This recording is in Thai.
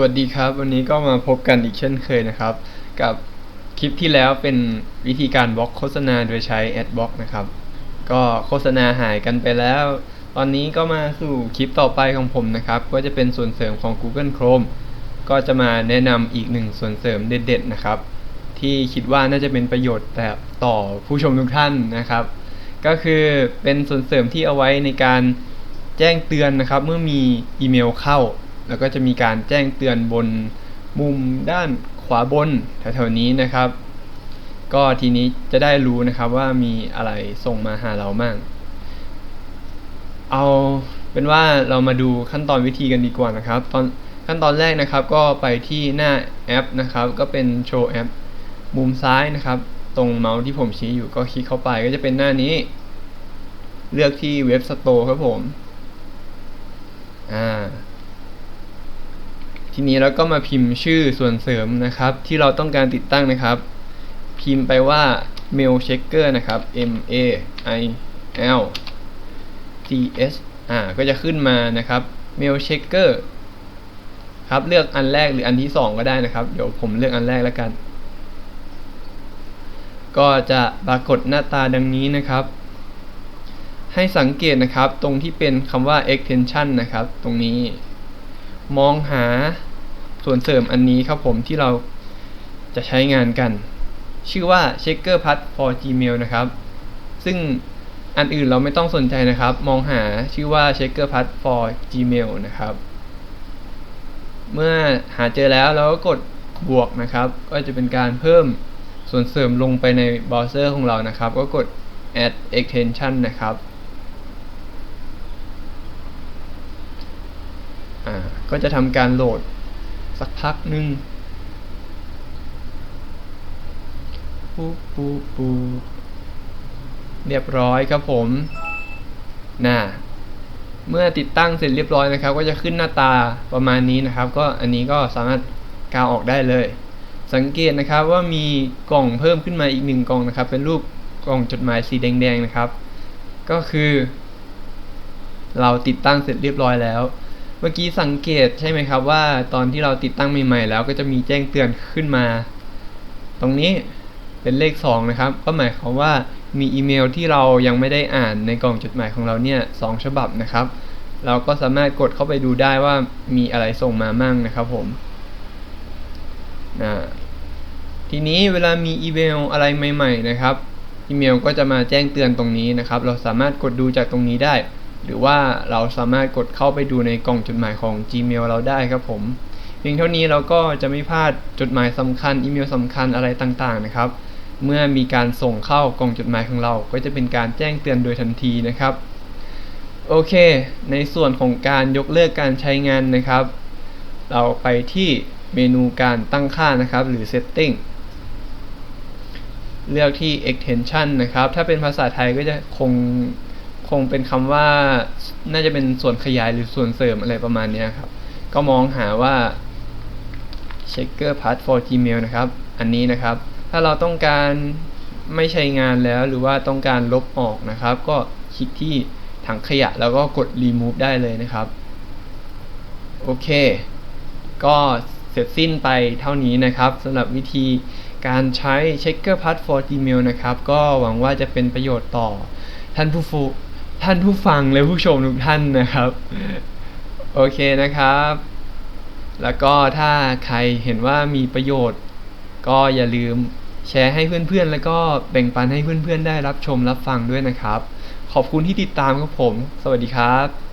วัสดีครับ วันนี้ก็มาพบกันอีกเช่นเคยนะครับ กับคลิปที่แล้วเป็นวิธีการบล็อกโฆษณาโดยใช้ Adblock นะครับ ก็โฆษณาหายกันไปแล้ว ตอนนี้ก็มาสู่คลิปต่อไปของผมนะครับ ก็จะเป็นส่วนเสริมของ Google Chrome ก็จะมาแนะนำอีกหนึ่งส่วนเสริมเด็ดๆนะครับ ที่คิดว่าน่าจะเป็นประโยชน์แต่ต่อผู้ชมทุกท่านนะครับ ก็คือเป็นส่วนเสริมที่เอาไว้ในการแจ้งเตือนนะครับ เมื่อมีอีเมลเข้า แล้วก็จะมีการแจ้งเตือนบนมุมด้านขวาบนแถวๆนี้นะครับ ก็ทีนี้จะได้รู้นะครับว่ามีอะไรส่งมาหาเรามั่งเอาเป็นว่าเรามาดูขั้นตอนวิธีกันดีกว่านะครับ ตอนขั้นตอนแรกนะครับ ก็ไปที่หน้าแอปนะครับ ก็เป็นโชว์แอปมุมซ้ายนะครับ ตรงเมาส์ที่ผมชี้อยู่ก็คลิกเข้าไปก็จะเป็นหน้านี้ เลือกที่เว็บสโตร์ครับผมอ่า ทีนี้เราก็มาพิมพ์ชื่อส่วนเสริมนะครับ ที่เราต้องการติดตั้งนะครับ พิมพ์ไปว่า mail checker นะครับ m a i l t s อ่าก็จะขึ้นมานะครับ mail checker ครับเลือกอันแรกหรืออันที่สองก็ได้นะครับ เดี๋ยวผมเลือกอันแรกแล้วกัน ก็จะปรากฏหน้าตาดังนี้นะครับ ให้สังเกตนะครับตรงที่เป็นคำว่า extension นะครับ ตรงนี้ มองหาส่วนเสริมอันนี้ครับผมที่เราจะใช้งานกัน ชื่อว่า checker pad for gmail นะครับ ซึ่งอันอื่นเราไม่ต้องสนใจนะครับ มองหาชื่อว่า checker pad for gmail นะครับ เมื่อหาเจอแล้วเราก็กดบวกนะครับ ก็จะเป็นการเพิ่มส่วนเสริมลงไปในเบราว์เซอร์ของเรานะครับ ก็กด add extension นะครับ อ่า ก็จะทำการโหลดสักพักหนึ่งปูปูปูเรียบร้อยครับผมน่ะเมื่อติดตั้งเสร็จเรียบร้อยนะครับ ก็จะขึ้นหน้าตาประมาณนี้นะครับ ก็อันนี้ก็สามารถกาวออกได้เลย สังเกตนะครับว่ามีกล่องเพิ่มขึ้นมาอีกหนึ่งกล่องนะครับ เป็นรูปกล่องจดหมายสีแดงๆนะครับ ก็คือ เราติดตั้งเสร็จเรียบร้อยแล้ว มื่อกี้สังเกตใช่ไหมครับว่าตอนที่เราติดตั้งใหม่ๆแล้วก็จะมีแจ้งเตือนขึ้นมา ตรงนี้เป็นเลข 2 นะครับ ก็หมายความว่ามีอีเมลที่เรายังไม่ได้อ่านในกล่องจดหมายของเราเนี่ยสฉบับนะครับ เราก็สามารถกดเข้าไปดูได้ว่ามีอะไรส่งมามั่งนะครับผมทีนี้เวลามีอีเมลอะไรใหม่ ๆ นะครับอีเมลก็จะมาแจ้งเตือนตรงนี้นะครับ เราสามารถกดดูจากตรงนี้ได้ หรือว่าเราสามารถกดเข้าไปดูในกล่องจดหมายของ Gmail เราได้ครับผม เพียงเท่านี้เราก็จะไม่พลาดจดหมายสำคัญอีเมลสำคัญอะไรต่างๆนะครับ เมื่อมีการส่งเข้ากล่องจดหมายของเรา ก็จะเป็นการแจ้งเตือนโดยทันทีนะครับ โอเค ในส่วนของการยกเลิกการใช้งานนะครับ เราไปที่เมนูการตั้งค่านะครับ หรือ setting เลือกที่ extension นะครับ ถ้าเป็นภาษาไทยก็จะคง คงเป็นคำว่าน่าจะเป็นส่วนขยายหรือส่วนเสริมอะไรประมาณนี้ครับ ก็มองหาว่า checker path for gmail นะครับ อันนี้นะครับ ถ้าเราต้องการไม่ใช้งานแล้วหรือว่าต้องการลบออกนะครับ ก็คลิกที่ถังขยะแล้วก็กด remove ได้เลยนะครับ โอเค ก็เสร็จสิ้นไปเท่านี้นะครับสำหรับวิธีการใช้ checker path for gmail นะครับ ก็หวังว่าจะเป็นประโยชน์ต่อท่านผู้ฟู ท่านผู้ฟังและผู้ชมทุกท่านนะครับ โอเคนะครับ แล้วก็ถ้าใครเห็นว่ามีประโยชน์ ก็อย่าลืมแชร์ให้เพื่อนๆ แล้วก็แบ่งปันให้เพื่อนๆ ได้รับชมรับฟังด้วยนะครับ ขอบคุณที่ติดตามครับผม สวัสดีครับ